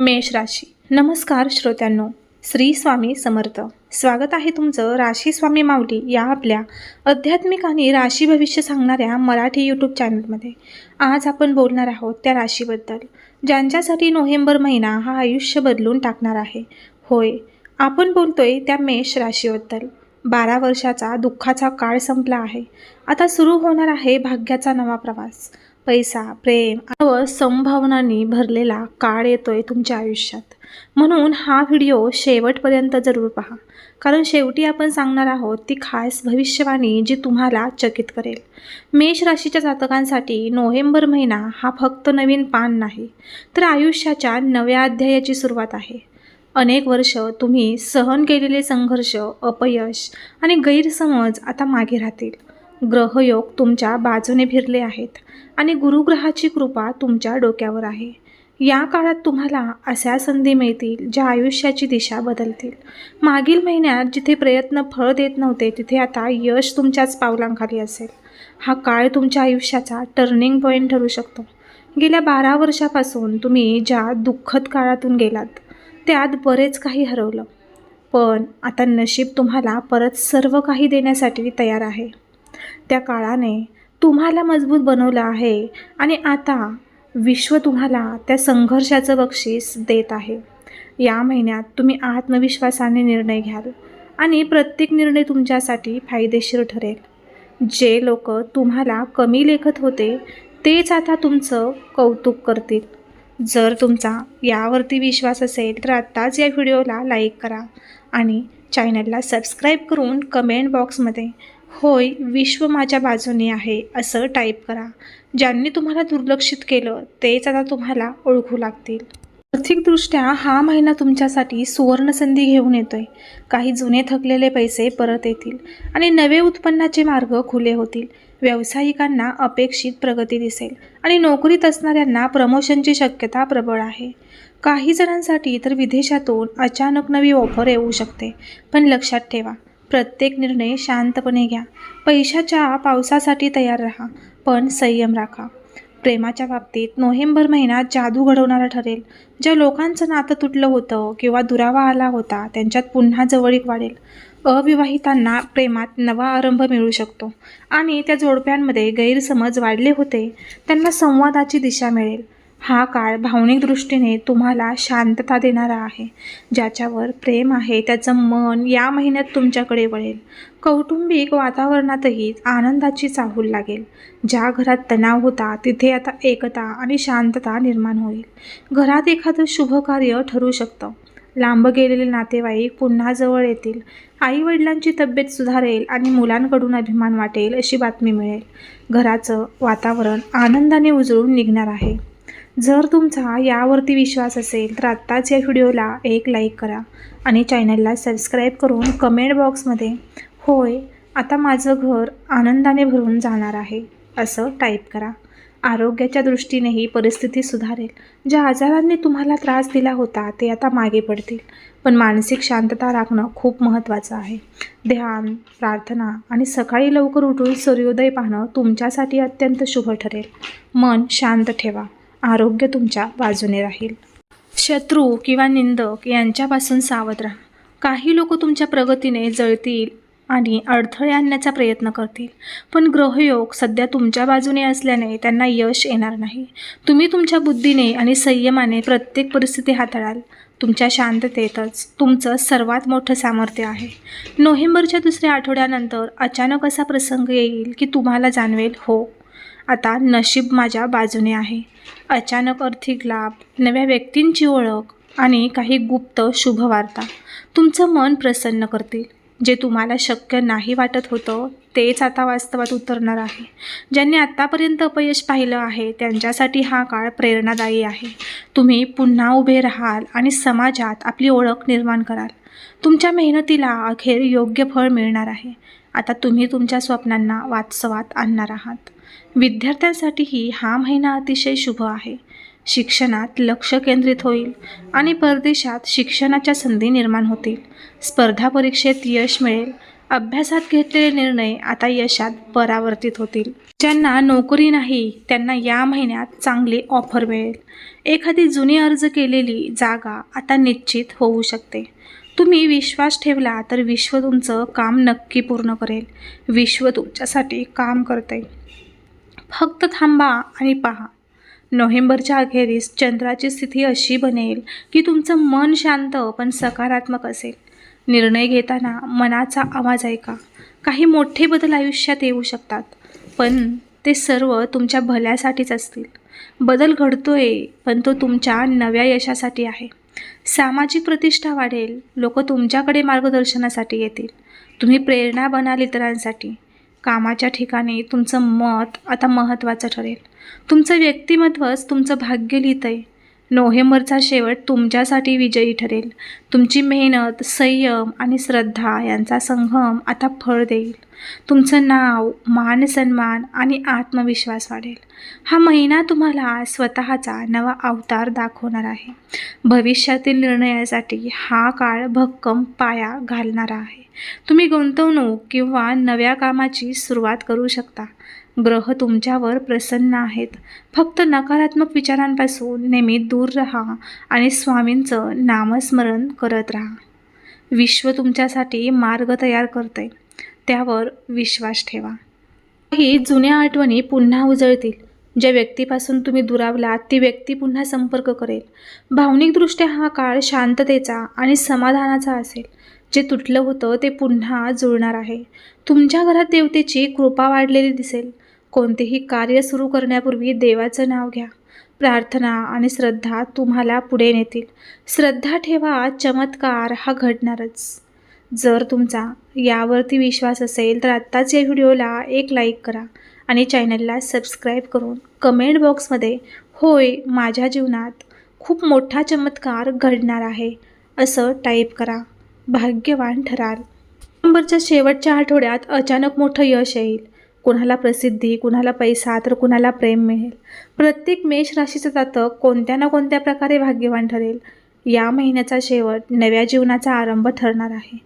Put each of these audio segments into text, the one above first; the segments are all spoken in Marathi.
मेष राशी. नमस्कार श्रोत्यांनो. श्री स्वामी समर्थ. स्वागत आहे तुमचं राशी स्वामी माऊली या आपल्या आध्यात्मिक आणि राशी भविष्य सांगणाऱ्या मराठी यूट्यूब चॅनलमध्ये आज आपण बोलणार आहोत त्या राशीबद्दल. ज्यांच्यासाठी नोव्हेंबर महिना हा आयुष्य बदलून टाकणार आहे. होय आपण बोलतोय त्या मेष राशीबद्दल. बारा वर्षाचा दुःखाचा काळ संपला आहे. आता सुरू होणार आहे भाग्याचा नवा प्रवास. पैसा प्रेम व संभावनांनी भरलेला काळ येतोय तुमच्या आयुष्यात. म्हणून हा व्हिडिओ शेवटपर्यंत जरूर पहा. कारण शेवटी आपण सांगणार आहोत ती खास भविष्यवाणी जी तुम्हाला चकित करेल. मेष राशीच्या जातकांसाठी नोव्हेंबर महिना हा फक्त नवीन पान नाही तर आयुष्याच्या नव्या अध्यायाची सुरुवात आहे. अनेक वर्ष तुम्ही सहन केलेले संघर्ष अपयश आणि गैरसमज आता मागे राहतील. ग्रहयोग तुमच्या बाजूने फिरले आहेत आणि गुरुग्रहाची कृपा तुमच्या डोक्यावर आहे. या काळात तुम्हाला अशा संधी मिळतील ज्या आयुष्याची दिशा बदलतील. मागील महिन्यात जिथे प्रयत्न फळ देत नव्हते तिथे आता यश तुमच्याच पावलांखाली असेल. हा काळ तुमच्या आयुष्याचा टर्निंग पॉईंट ठरू शकतो. गेल्या बारा वर्षापासून तुम्ही ज्या दुःखद काळातून गेलात त्यात बरेच काही हरवलं. पण आता नशीब तुम्हाला परत सर्व काही देण्यासाठी तयार आहे. त्या काळाने तुम्हाला मजबूत बनवलं आहे आणि आता विश्व तुम्हाला त्या संघर्षाचं बक्षीस देत आहे. या महिन्यात तुम्ही आत्मविश्वासाने निर्णय घ्याल आणि प्रत्येक निर्णय तुमच्यासाठी फायदेशीर ठरेल. जे लोक तुम्हाला कमी लेखत होते तेच आता तुमचं कौतुक करतील. जर तुमचा यावरती विश्वास असेल तर आत्ताच या व्हिडिओला लाईक करा आणि चॅनलला सबस्क्राईब करून कमेंट बॉक्समध्ये होय विश्व माझ्या बाजूने आहे असं टाईप करा. ज्यांनी तुम्हाला दुर्लक्षित केलं तेच आता तुम्हाला ओळखू लागतील. आर्थिकदृष्ट्या हा महिना तुमच्यासाठी सुवर्णसंधी घेऊन येतोय. काही जुने थकलेले पैसे परत येतील आणि नवे उत्पन्नाचे मार्ग खुले होतील. व्यावसायिकांना अपेक्षित प्रगती दिसेल आणि नोकरीत असणाऱ्यांना प्रमोशनची शक्यता प्रबळ आहे. काही जणांसाठी तर विदेशातून अचानक नवी ऑफर येऊ शकते पण लक्षात ठेवा प्रत्येक निर्णय शांतपणे घ्या. पैशाच्या पावसासाठी तयार राहा पण संयम राखा. प्रेमाच्या बाबतीत नोव्हेंबर महिन्यात जादू घडवणारा ठरेल. ज्या लोकांचं नातं तुटलं होतं किंवा दुरावा आला होता त्यांच्यात पुन्हा जवळीक वाढेल. अविवाहितांना प्रेमात नवा आरंभ मिळू शकतो आणि त्या जोडप्यांमध्ये गैरसमज वाढले होते. त्यांना संवादाची दिशा मिळेल. हा काळ भावनिक दृष्टीने तुम्हाला शांतता देणारा आहे. ज्याच्यावर प्रेम आहे त्याचं मन या महिन्यात तुमच्याकडे वळेल. कौटुंबिक वातावरणातही आनंदाची चाहूल लागेल. ज्या घरात तणाव होता तिथे आता एकता आणि शांतता निर्माण होईल. घरात एखादं शुभ कार्य ठरू शकतं. लांब गेलेले नातेवाईक पुन्हा जवळ येतील. आई वडिलांची तब्येत सुधारेल आणि मुलांकडून अभिमान वाटेल अशी बातमी मिळेल. घराचं वातावरण आनंदाने उजळून निघणार आहे. जर तुमचा यावरती विश्वास असेल तर आत्ताच या व्हिडिओला एक लाईक करा आणि चॅनलला सबस्क्राईब करून कमेंट बॉक्समध्ये होय आता माझं घर आनंदाने भरून जाणार आहे असं टाईप करा. आरोग्याच्या दृष्टीनेही परिस्थिती सुधारेल. ज्या आजारांनी तुम्हाला त्रास दिला होता ते आता मागे पडतील. पण मानसिक शांतता राखणं खूप महत्त्वाचं आहे. ध्यान प्रार्थना आणि सकाळी लवकर उठून सूर्योदय पाहणं तुमच्यासाठी अत्यंत शुभ ठरेल. मन शांत ठेवा. आरोग्य तुमच्या बाजूने राहील. शत्रू किंवा निंदक यांच्यापासून सावध राहा. काही लोक तुमच्या प्रगतीने जळतील आणि अडथळे आणण्याचा प्रयत्न करतील. पण ग्रहयोग सध्या तुमच्या बाजूने असल्याने त्यांना यश येणार नाही. तुम्ही तुमच्या बुद्धीने आणि संयमाने प्रत्येक परिस्थिती हाताळाल. तुमच्या शांततेतच तुमचं सर्वात मोठं सामर्थ्य आहे. नोव्हेंबरच्या दुसऱ्या आठवड्यानंतर अचानक असा प्रसंग येईल की तुम्हाला जाणवेल हो आता नशीब माझ्या बाजूने आहे. अचानक आर्थिक लाभ नव्या व्यक्तींची ओळख आणि काही गुप्त शुभवार्ता. तुमचं मन प्रसन्न करतील जे तुम्हाला शक्य नाही वाटत होतं तेच आता वास्तवात उतरणार आहे. ज्यांनी आत्तापर्यंत अपयश पाहिलं आहे त्यांच्यासाठी हा काळ प्रेरणादायी आहे. तुम्ही पुन्हा उभे राहाल आणि समाजात आपली ओळख निर्माण कराल. तुमच्या मेहनतीला अखेर योग्य फळ मिळणार आहे. आता तुम्ही तुमच्या स्वप्नांना वास्तवात आणणार आहात. विद्यार्थ्यांसाठीही हा महिना अतिशय शुभ आहे. शिक्षणात लक्ष केंद्रित होईल आणि परदेशात शिक्षणाच्या संधी निर्माण होतील. स्पर्धा परीक्षेत यश मिळेल. अभ्यासात घेतलेले निर्णय आता यशात परावर्तित होतील. ज्यांना नोकरी नाही त्यांना या महिन्यात चांगली ऑफर मिळेल. एखादी जुनी अर्ज केलेली जागा आता निश्चित होऊ शकते. तुम्ही विश्वास ठेवला तर विश्व तुमचं काम नक्की पूर्ण करेल. विश्व तुमच्यासाठी काम करते फक्त थांबा आणि पहा. नोव्हेंबरच्या अखेरीस चंद्राची स्थिती अशी बनेल की तुमचं मन शांत पण सकारात्मक असेल. निर्णय घेताना मनाचा आवाज ऐका. काही मोठे बदल आयुष्यात येऊ शकतात पण ते सर्व तुमच्या भल्यासाठीच असतील. बदल घडतोय पण तो तुमच्या नव्या यशासाठी आहे. सामाजिक प्रतिष्ठा वाढेल लोक तुमच्याकडे मार्गदर्शनासाठी येतील. तुम्ही प्रेरणा बनाल इतरांसाठी. कामाच्या ठिकाणी तुमचं मत आता महत्त्वाचं ठरेल. तुमचं व्यक्तिमत्वच तुमचं भाग्य लिहितं आहे नोव्हेंबरचा शेवट तुमच्यासाठी विजयी ठरेल. तुमची मेहनत संयम आणि श्रद्धा यांचा संगम आता फळ देईल. तुमचं नाव मान सन्मान आणि आत्मविश्वास वाढेल. हा महिना तुम्हाला स्वतःचा नवा अवतार दाखवणार आहे. भविष्यातील निर्णयासाठी हा काळ भक्कम पाया घालणारा आहे. तुम्ही गुंतवणूक किंवा नव्या कामाची सुरुवात करू शकता. ग्रह तुमच्यावर प्रसन्न आहेत. फक्त नकारात्मक विचारांपासून नेहमी दूर राहा आणि स्वामींचं नामस्मरण करत राहा. विश्व तुमच्यासाठी मार्ग तयार करते. त्यावर विश्वास ठेवा. काही जुन्या आठवणी पुन्हा उजळतील. ज्या व्यक्तीपासून तुम्ही दुरावलात ती व्यक्ती पुन्हा संपर्क करेल. भावनिकदृष्ट्या हा काळ शांततेचा आणि समाधानाचा असेल. जे तुटलं होतं ते पुन्हा जुळणार आहे. तुमच्या घरात देवतेची कृपा वाढलेली दिसेल. कोणतेही कार्य सुरू करण्यापूर्वी देवाचं नाव घ्या. प्रार्थना आणि श्रद्धा तुम्हाला पुढे नेतील. श्रद्धा ठेवा चमत्कार हा घडणारच. जर तुमचा यावरती विश्वास असेल तर आत्ताच या व्हिडिओला एक लाईक करा आणि चॅनलला सबस्क्राईब करून कमेंट बॉक्समध्ये होय माझ्या जीवनात खूप मोठा चमत्कार घडणार आहे असं टाईप करा. भाग्यवान ठराल. नोव्हेंबरच्या शेवटच्या आठवड्यात अचानक मोठं यश येईल. कुणाला प्रसिद्धी कुणाला पैसा तर कुणाला प्रेम मिळेल. प्रत्येक मेष राशीचं जातक कोणत्या ना कोणत्या प्रकारे भाग्यवान ठरेल या महिन्याचा शेवट नव्या जीवनाचा आरंभ ठरणार आहे.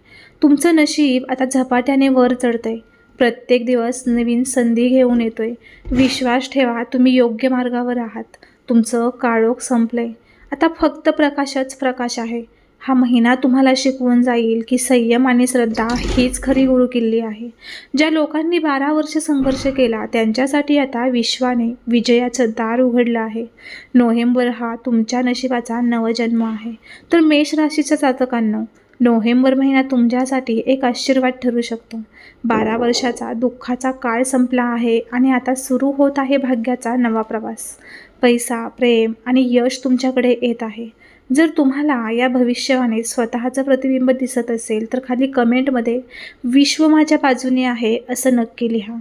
तुमचं नशीब आता झपाट्याने वर चढतंय. प्रत्येक दिवस नवीन संधी घेऊन येतोय. विश्वास ठेवा तुम्ही योग्य मार्गावर आहात. तुमचं काळोख संपलंय. आता फक्त प्रकाशच प्रकाश आहे. हा महिना तुम्हाला शिकवून जाईल की संयम आणि श्रद्धा हीच खरी गुरुकिल्ली आहे. ज्या लोकांनी बारा वर्ष संघर्ष केला त्यांच्यासाठी आता विश्वाने विजयाचं दार उघडलं आहे. नोव्हेंबर हा तुमच्या नशिबाचा नवजन्म आहे. तर मेष राशीच्या जातकांनो नोव्हेंबर महिना तुमच्यासाठी एक आशीर्वाद ठरू शकतो. बारा वर्षाचा दुःखाचा काळ संपला आहे आणि आता सुरू होत आहे भाग्याचा नवा प्रवास. पैसा प्रेम आणि यश तुमच्याकडे येत आहे. जर तुम्हाला या भविष्यवाणीत स्वतःचं प्रतिबिंब दिसत असेल तर खाली कमेंटमध्ये विश्व माझ्या बाजूने आहे असं नक्की लिहा.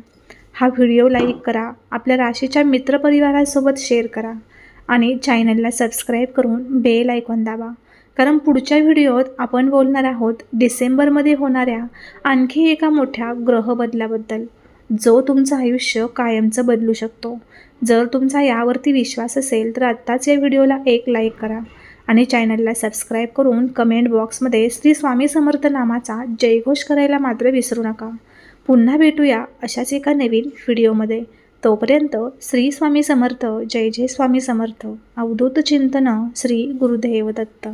हा व्हिडिओ लाईक करा आपल्या राशीच्या मित्रपरिवारासोबत शेअर करा आणि चॅनलला सबस्क्राईब करून बेल ऐकून दाबा. कारण पुढच्या व्हिडिओत आपण बोलणार आहोत डिसेंबरमध्ये होणाऱ्या आणखी एका मोठ्या ग्रह बदलाबद्दल जो तुमचं आयुष्य कायमचं बदलू शकतो. जर तुमचा यावरती विश्वास असेल तर आत्ताच या व्हिडिओला एक लाईक करा. आणि चॅनलला सबस्क्राईब करून कमेंट बॉक्समध्ये श्री स्वामी समर्थ नामाचा जयघोष करायला मात्र विसरू नका. पुन्हा भेटूया अशाच एका नवीन व्हिडिओमध्ये. तोपर्यंत श्री स्वामी समर्थ जय जय स्वामी समर्थ. अवधूत चिंतन श्री गुरुदेव दत्त